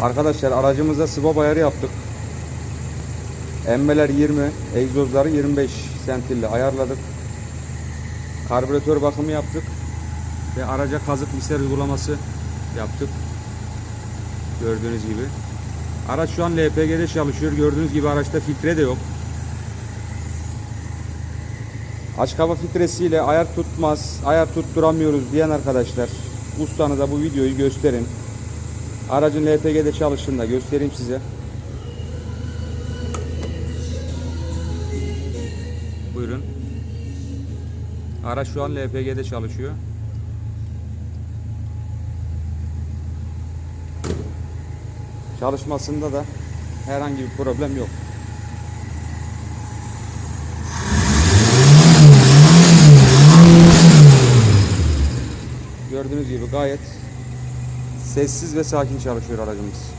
Arkadaşlar aracımızda swap ayarı yaptık. Emmeler 20, egzozları 25 sentille ayarladık. Karbüratör bakımı yaptık. Ve araca kazık misler uygulaması yaptık. Gördüğünüz gibi. Araç şu an LPG'de çalışıyor. Gördüğünüz gibi araçta filtre de yok. Açık hava filtresiyle ayar tutmaz, ayar tutturamıyoruz diyen arkadaşlar ustanıza bu videoyu gösterin. Aracın LPG'de çalıştığında göstereyim size. Buyurun. Araç şu an LPG'de çalışıyor. Çalışmasında da herhangi bir problem yok. Gördüğünüz gibi gayet sessiz ve sakin çalışıyor aracımız.